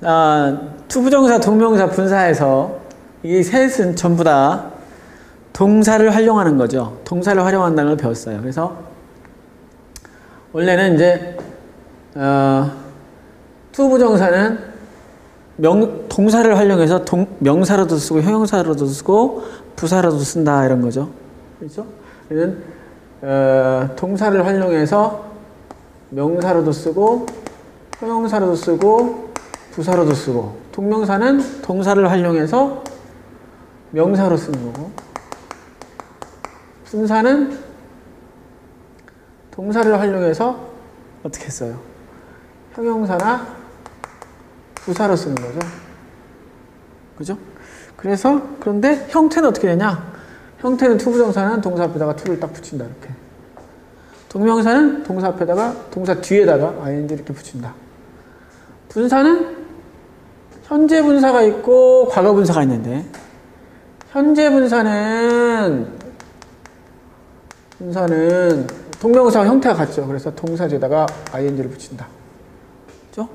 자, 투부정사, 동명사, 분사에서 이 셋은 전부 다 동사를 활용하는 거죠. 동사를 활용한다는 걸 배웠어요. 그래서 원래는 이제 어, 투부정사는 명, 동사를 활용해서 동, 명사로도 쓰고 형용사로도 쓰고 부사로도 쓴다 이런 거죠. 그렇죠? 얘는 어, 동사를 활용해서 명사로도 쓰고 형용사로도 쓰고 부사로도 쓰고 동명사는 동사를 활용해서 명사로 쓰는 거고 분사는 동사를 활용해서 어떻게 써요? 형용사나 부사로 쓰는 거죠. 그죠? 그래서 그런데 형태는 어떻게 되냐? 형태는 투부정사는 동사 앞에다가 투를 딱 붙인다 이렇게. 동명사는 동사 앞에다가 동사 뒤에다가 ing 이렇게 붙인다. 분사는 현재 분사가 있고 과거 분사가 있는데 현재 분사는 분사는 동명사 형태가 같죠. 그래서 동사 뒤에다가 ing를 붙인다. 그죠?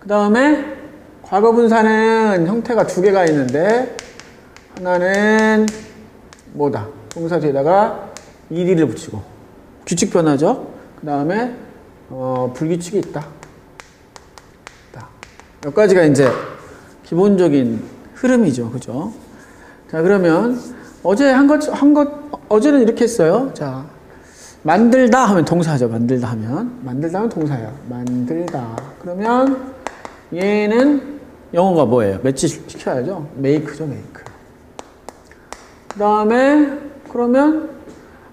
그 다음에 과거 분사는 형태가 두 개가 있는데 하나는 뭐다? 동사 뒤에다가 ed를 붙이고 규칙 변화죠. 그 다음에 어, 불규칙이 있다. 몇 가지가 이제 기본적인 흐름이죠. 그죠? 자, 그러면 어제 한 것, 한 것, 어제는 이렇게 했어요. 자, 만들다 하면 동사죠. 만들다 하면. 만들다 하면 동사예요. 만들다. 그러면 얘는 영어가 뭐예요? 매치 시켜야죠. 메이크죠, 메이크. 그 다음에 그러면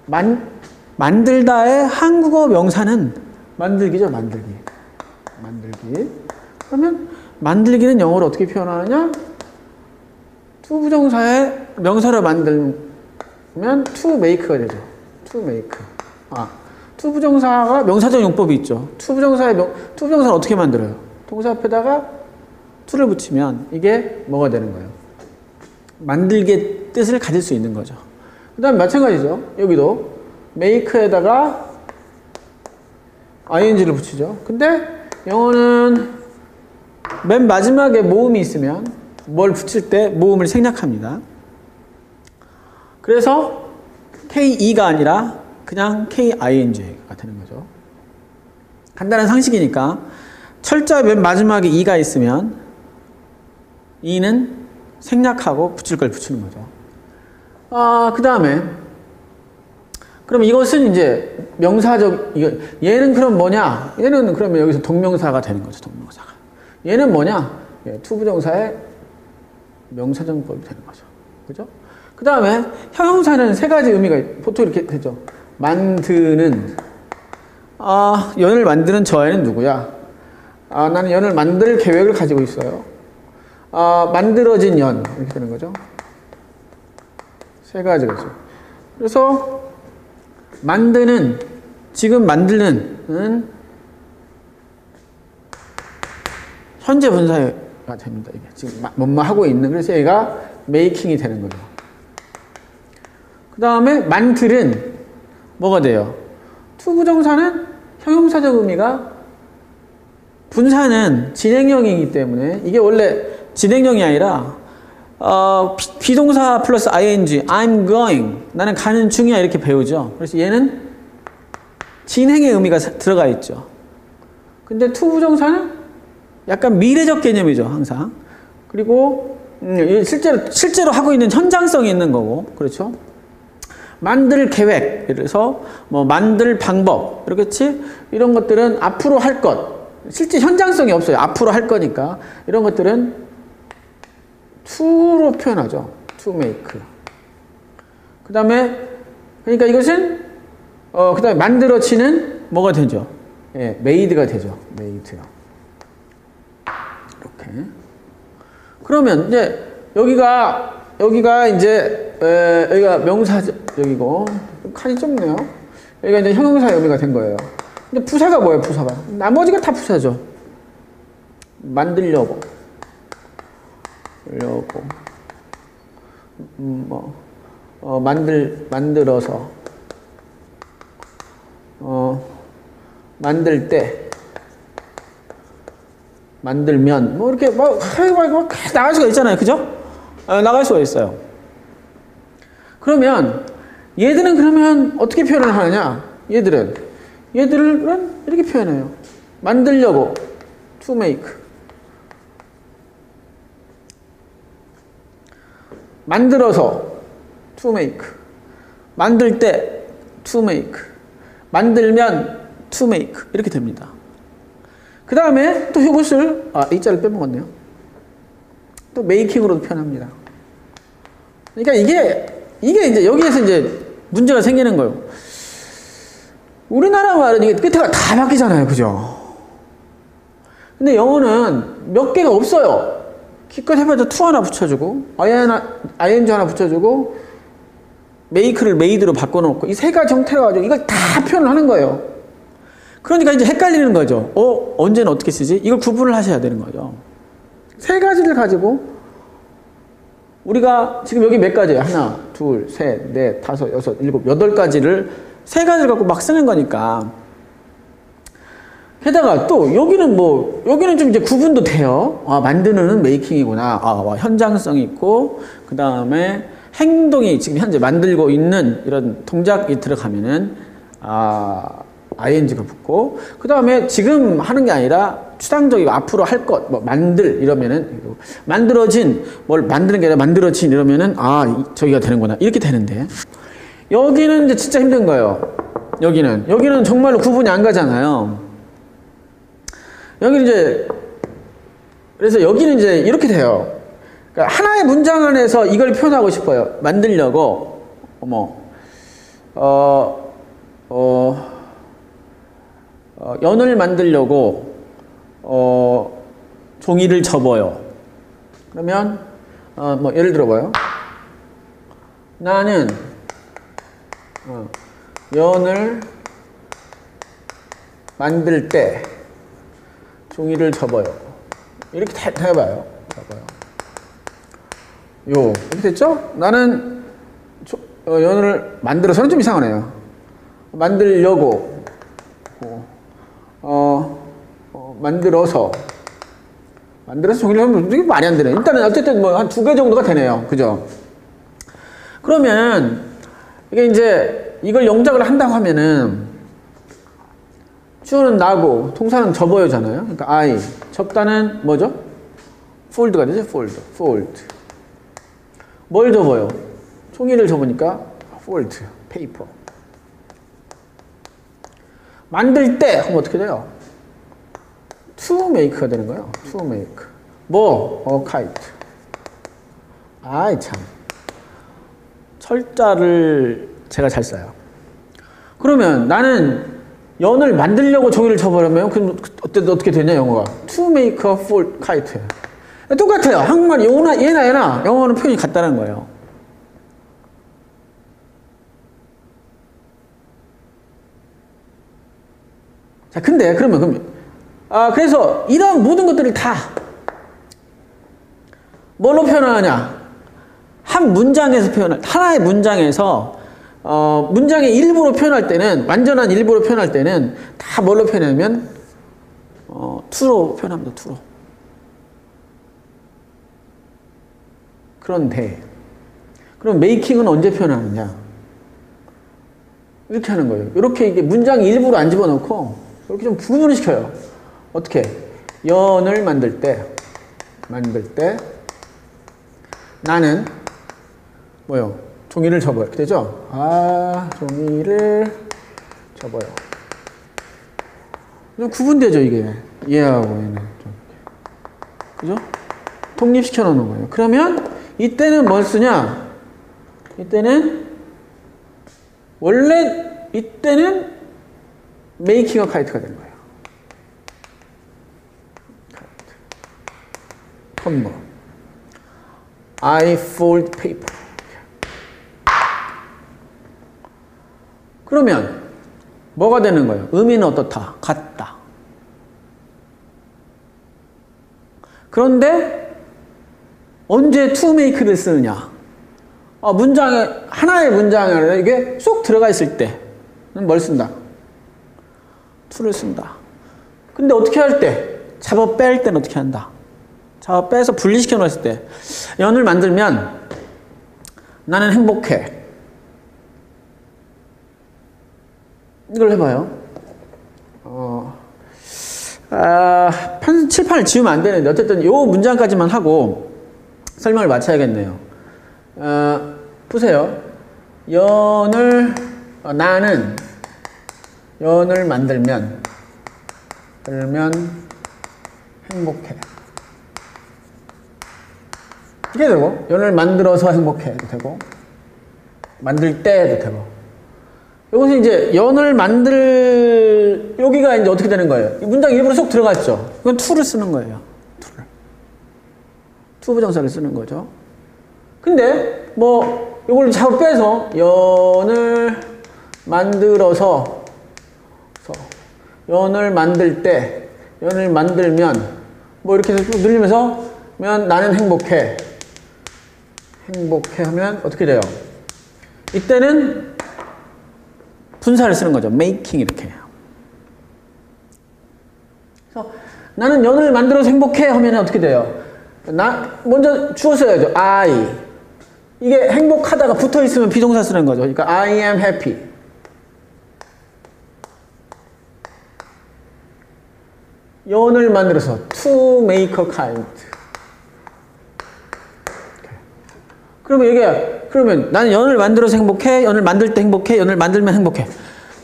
만, 만들다의 한국어 명사는 만들기죠, 만들기. 만들기. 그러면 만들기는 영어로 어떻게 표현하느냐? 투부정사의 명사를 만들면 to make가 되죠. to make. 아, 투부정사가 명사적 용법이 있죠. 투부정사의 명, 투부정사를 어떻게 만들어요? 동사 앞에다가 to를 붙이면 이게 뭐가 되는 거예요? 만들기의 뜻을 가질 수 있는 거죠. 그 다음 마찬가지죠. 여기도 make에다가 ing를 붙이죠. 근데 영어는 맨 마지막에 모음이 있으면 뭘 붙일 때 모음을 생략합니다. 그래서 KE가 아니라 그냥 KING가 되는 거죠. 간단한 상식이니까 철자 맨 마지막에 E가 있으면 E는 생략하고 붙일 걸 붙이는 거죠. 아, 그 다음에 그럼 이것은 이제 명사적 얘는 그럼 뭐냐? 얘는 그러면 여기서 동명사가 되는 거죠. 동명사가. 얘는 뭐냐? 예, 투부정사의 명사정법이 되는 거죠. 그죠? 그 다음에 형용사는 세 가지 의미가 보통 이렇게 되죠. 만드는 아, 연을 만드는 저애는 누구야? 아, 나는 연을 만들 계획을 가지고 있어요. 아, 만들어진 연 이렇게 되는 거죠. 세 가지가죠. 그래서 만드는 지금 만드는 현재 분사가 됩니다. 이게 지금 뭐뭐 하고 있는 그래서 얘가 메이킹이 되는 거죠. 그 다음에 만들은 뭐가 돼요? 투부정사는 형용사적 의미가 분사는 진행형이기 때문에 이게 원래 진행형이 아니라 어, 비동사 플러스 ing, I'm going, 나는 가는 중이야 이렇게 배우죠. 그래서 얘는 진행의 의미가 들어가 있죠. 근데 투부정사는 약간 미래적 개념이죠, 항상. 그리고 음, 실제로 실제로 하고 있는 현장성이 있는 거고, 그렇죠? 만들 계획, 그래서 뭐 만들 방법, 그렇겠지? 이런 것들은 앞으로 할 것, 실제 현장성이 없어요. 앞으로 할 거니까 이런 것들은 to로 표현하죠. to make. 그 다음에 그러니까 이것은 어, 그 다음에 만들어지는 뭐가 되죠? 예, made가 되죠. made요. 이렇게. 그러면 이제 여기가 여기가 이제 에, 여기가 명사 여기고 칸이 좁네요. 여기가 이제 형용사 의미가 된 거예요. 근데 부사가 뭐예요? 부사가 나머지가 다 부사죠. 만들려고, 려고, 음, 뭐 어, 만들 만들어서, 어, 만들 때. 만들면 뭐 이렇게 뭐, 막, 막 나갈 수가 있잖아요. 그죠? 어, 나갈 수가 있어요. 그러면 얘들은 그러면 어떻게 표현을 하느냐? 얘들은 얘들은 이렇게 표현해요. 만들려고 to make 만들어서 to make 만들 때 to make 만들면 to make 이렇게 됩니다. 그 다음에 또 이것을 아 이자를 빼먹었네요. 또 making으로도 표현합니다. 그러니까 이게 이게 이제 여기에서 이제 문제가 생기는 거예요. 우리나라 말은 이게 끝에가 다 바뀌잖아요, 그죠? 근데 영어는 몇 개가 없어요. 기껏 해봐도 to 하나 붙여주고, ing 하나 붙여주고, make를 made로 바꿔놓고, 이 세 가지 형태로 가지고 이걸 다 표현을 하는 거예요. 그러니까 이제 헷갈리는 거죠. 어, 언제는 어떻게 쓰지? 이걸 구분을 하셔야 되는 거죠. 세 가지를 가지고, 우리가 지금 여기 몇 가지예요? 하나, 둘, 셋, 넷, 다섯, 여섯, 일곱, 여덟 가지를 세 가지를 갖고 막 쓰는 거니까. 게다가 또 여기는 뭐 여기는 좀 이제 구분도 돼요. 아 만드는 메이킹이구나. 아 현장성이 있고 그 다음에 행동이 지금 현재 만들고 있는 이런 동작이 들어가면은 아 ing가 붙고 그 다음에 지금 하는 게 아니라 추상적이고 앞으로 할 것 뭐 만들 이러면은 만들어진 뭘 만드는 게 아니라 만들어진 이러면은 아 저기가 되는구나 이렇게 되는데 여기는 이제 진짜 힘든 거예요. 여기는 여기는 정말로 구분이 안 가잖아요. 여기 이제 그래서 여기는 이제 이렇게 돼요. 그러니까 하나의 문장 안에서 이걸 표현하고 싶어요. 만들려고 어머 어, 어, 어, 연을 만들려고 어, 종이를 접어요. 그러면 어, 뭐 예를 들어봐요. 나는 어, 연을 만들 때 종이를 접어요. 이렇게 다 해봐요. 봐봐요. 요 이렇게 됐죠? 나는 조, 어, 연을 만들어서는 좀 이상하네요. 만들려고 어, 어 만들어서 만들어서 종이를 하면 이게 말이 안 되네. 일단은 어쨌든 뭐 한 두 개 정도가 되네요. 그죠? 그러면 이게 이제 이걸 영작을 한다고 하면은 주어는 나고 동사는 접어요잖아요. 그러니까 I 접다는 뭐죠? fold가 되죠. fold, fold. 뭘 접어요? 종이를 접으니까 fold, paper. 만들 때 하면 어떻게 돼요? to make가 되는 거예요. to make. 뭐? a kite. 아이 참. 철자를 제가 잘 써요. 그러면 나는 연을 만들려고 종이를 쳐버리면 그럼 어때 어떻게 되냐 영어가 to make a full kite 똑같아요 한국말 영어나 얘나 얘나 영어는 표현이 같다는 거예요 자 근데 그러면 그럼 아 그래서 이런 모든 것들을 다 뭘로 표현하냐 한 문장에서 표현할 하나의 문장에서 어, 문장의 일부로 표현할 때는 완전한 일부로 표현할 때는 다 뭘로 표현하면 어, 투로 표현합니다. 투로. 그런데 그럼 메이킹은 언제 표현하느냐? 이렇게 하는 거예요. 이렇게 이게 문장 일부로 안 집어넣고 이렇게 좀 구분을 시켜요. 어떻게? 연을 만들 때 만들 때 나는 뭐요? 종이를 접어요. 이렇게 되죠? 아, 종이를 접어요. 좀 구분되죠, 이게. 얘하고 얘는. 좀. 그죠? 독립시켜 놓는 거예요. 그러면 이때는 뭘 쓰냐? 이때는 원래 이때는 메이킹 어 카이트가 되는 거예요. 컴버. I fold paper. 그러면 뭐가 되는 거예요? 의미는 어떻다? 같다. 그런데 언제 to make를 쓰느냐? 아, 문장에 하나의 문장에 이게 쏙 들어가 있을 때는 뭘 쓴다? To를 쓴다. 근데 어떻게 할 때? 잡아 뺄 때는 어떻게 한다? 잡아 빼서 분리시켜 놓았을 때 연을 만들면 나는 행복해. 이걸 해봐요. 어, 아, 편, 칠판을 지우면 안 되는데 어쨌든 요 문장까지만 하고 설명을 마쳐야겠네요. 어, 보세요. 연을 어, 나는 연을 만들면 들면 행복해. 이게 되고 연을 만들어서 행복해도 되고 만들 때도 되고 이것은 이제 연을 만들 여기가 이제 어떻게 되는 거예요? 이 문장 일부러 쏙 들어갔죠. 이건 to를 쓰는 거예요. to를. to 부정사를 쓰는 거죠. 근데 뭐 이걸 잡아 빼서 연을 만들어서 연을 만들 때 연을 만들면 뭐 이렇게 해서 쭉 늘리면서 면 나는 행복해 행복해 하면 어떻게 돼요? 이때는 분사를 쓰는 거죠. making 이렇게. 그래서 나는 연을 만들어서 행복해 하면 어떻게 돼요? 나 먼저 주어 써야죠. I. 이게 행복하다가 붙어 있으면 비동사 쓰는 거죠. 그러니까 I am happy. 연을 만들어서 to make a kite. 그러면 이게 그러면 나는 연을 만들어서 행복해, 연을 만들 때 행복해, 연을 만들면 행복해.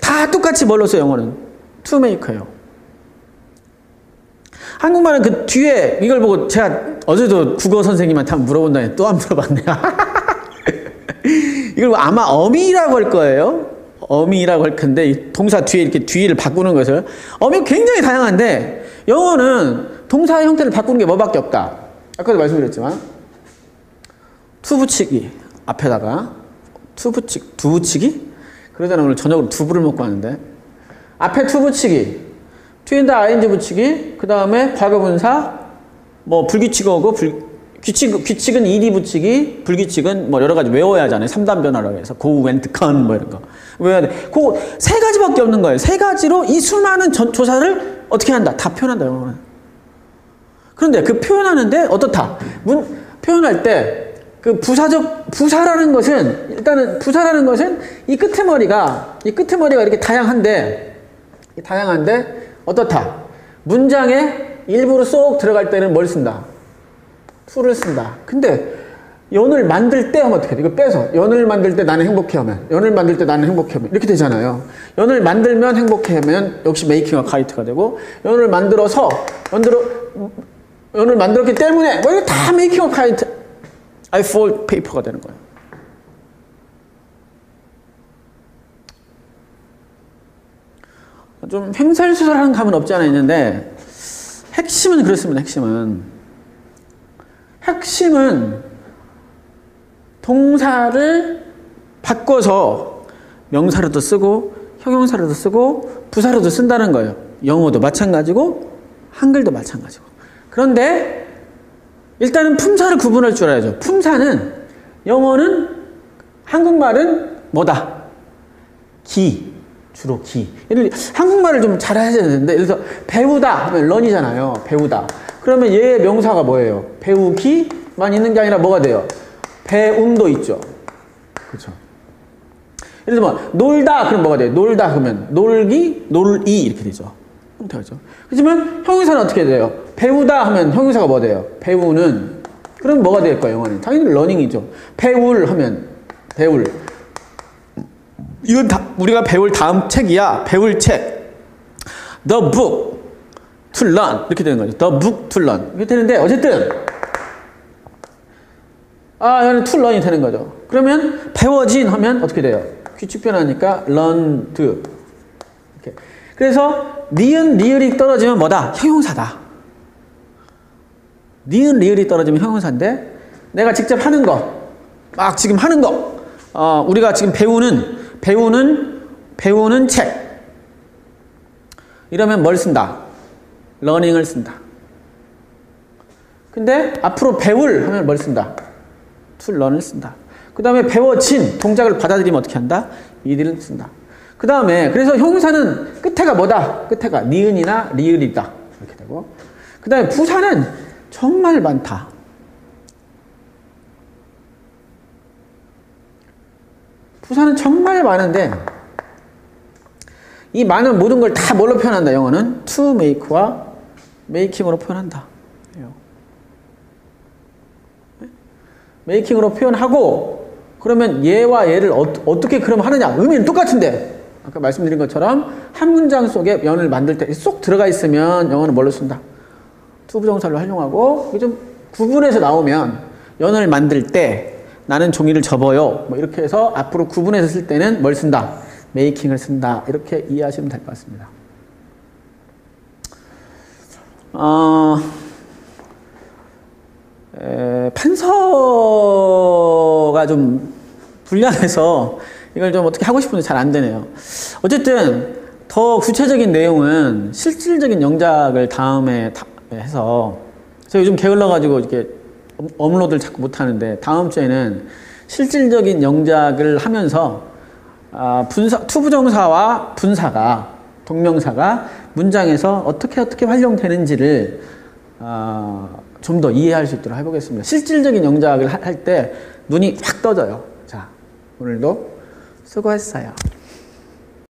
다 똑같이 뭘로 써 영어는 to make예요. 한국말은 그 뒤에 이걸 보고 제가 어제도 국어 선생님한테 한번 물어본다니 또안 물어봤네요. 이걸 뭐 아마 어미라고 할 거예요. 어미라고 할 건데 동사 뒤에 이렇게 뒤를 바꾸는 것을 어미 굉장히 다양한데 영어는 동사의 형태를 바꾸는 게 뭐밖에 없다. 아까도 말씀드렸지만 투 붙이기 앞에다가 투 붙이 두 붙이기? 그러잖아. 오늘 저녁으로 두부를 먹고 왔는데. 앞에 투 붙이기 뒤에다 ing 붙이기 그 다음에 과거분사 뭐 불규칙어고 불, 규칙, 규칙은 ed 붙이기 불규칙은 뭐 여러 가지 외워야 하잖아요? 3단 변화라고 해서 go, went, gone 뭐 이런 거. 외워야 돼그 세 가지밖에 없는 거예요. 세 가지로 이 수많은 전, 조사를 어떻게 한다? 다 표현한다 영어는. 그런데 그 표현하는데 어떻다? 문, 표현할 때 그 부사적 부사라는 것은 일단은 부사라는 것은 이 끝에 머리가 이 끝에 머리가 이렇게 다양한데 다양한데 어떻다? 문장에 일부러 쏙 들어갈 때는 뭘 쓴다? to를 쓴다. 근데 연을 만들 때 하면 어떻게 돼? 이거 빼서 연을 만들 때 나는 행복해 하면 연을 만들 때 나는 행복해 하면 이렇게 되잖아요 연을 만들면 행복해 하면 역시 메이킹 어 카이트가 되고 연을 만들어서 만들어 연을 만들었기 때문에 뭐 이거 다 메이킹 어 카이트 I fold paper가 되는 거예요. 좀 횡설수설하는 감은 없지 않아 있는데 핵심은 그렇습니다. 핵심은 핵심은 동사를 바꿔서 명사로도 쓰고 형용사로도 쓰고 부사로도 쓴다는 거예요. 영어도 마찬가지고 한글도 마찬가지고. 그런데 일단은 품사를 구분할 줄 알아야죠. 품사는 영어는 한국말은 뭐다? 기 주로 기. 예를 한국말을 좀 잘해야 되는데 예를 들어 배우다 하면 런이잖아요. 배우다. 그러면 얘의 명사가 뭐예요? 배우기만 있는 게 아니라 뭐가 돼요? 배움도 있죠. 그렇죠. 예를 들면 놀다 그럼 뭐가 돼요? 놀다 그러면 놀기, 놀이 이렇게 되죠. 형태가죠. 그렇지만 형용사는 어떻게 돼요? 배우다 하면 형용사가 뭐 돼요? 배우는 그럼 뭐가 될까요? 영어는 당연히 러닝이죠. 배울 하면 배울 이건 다 우리가 배울 다음 책이야. 배울 책. The book to learn 이렇게 되는 거죠. The book to learn 이렇게 되는데 어쨌든 아 얘는 to learn이 되는 거죠. 그러면 배워진 하면 어떻게 돼요? 규칙 변하니까 learned 이렇게. 그래서 니은 리을이 떨어지면 뭐다? 형용사다. 니은 리을이 떨어지면 형용사인데 내가 직접 하는 거, 막 지금 하는 거, 어, 우리가 지금 배우는 배우는 배우는 책 이러면 뭘 쓴다? 러닝을 쓴다. 근데 앞으로 배울 하면 뭘 쓴다? To learn을 쓴다. 그 다음에 배워진 동작을 받아들이면 어떻게 한다? 이들을 쓴다. 그 다음에 그래서 형용사는 끝에가 뭐다? 끝에가 니은이나 리을이다. 이렇게 되고 그 다음에 부사는 정말 많다. 부사는 정말 많은데 이 많은 모든 걸 다 뭘로 표현한다 영어는 to make와 making으로 표현한다 메이킹으로 표현하고 그러면 얘와 얘를 어, 떻게 그럼 하느냐? 의미는 똑같은데. 아까 말씀드린 것처럼 한 문장 속에 연을 만들 때 쏙 들어가 있으면 영어는 뭘로 쓴다? 투부정사를 활용하고 좀 구분해서 나오면 연을 만들 때 나는 종이를 접어요. 뭐 이렇게 해서 앞으로 구분해서 쓸 때는 뭘 쓴다? 메이킹을 쓴다. 이렇게 이해하시면 될 것 같습니다. 어, 에, 판서가 좀 불량해서 이걸 좀 어떻게 하고 싶은데 잘 안 되네요. 어쨌든 더 구체적인 내용은 실질적인 영작을 다음에 다- 해서 제가 요즘 게을러가지고 이렇게 업- 업로드를 자꾸 못하는데 다음 주에는 실질적인 영작을 하면서 아, 분사, 투부정사와 분사가 동명사가 문장에서 어떻게 어떻게 활용되는지를 아, 좀 더 이해할 수 있도록 해보겠습니다. 실질적인 영작을 할 때 눈이 확 떠져요. 자, 오늘도 수고했어요.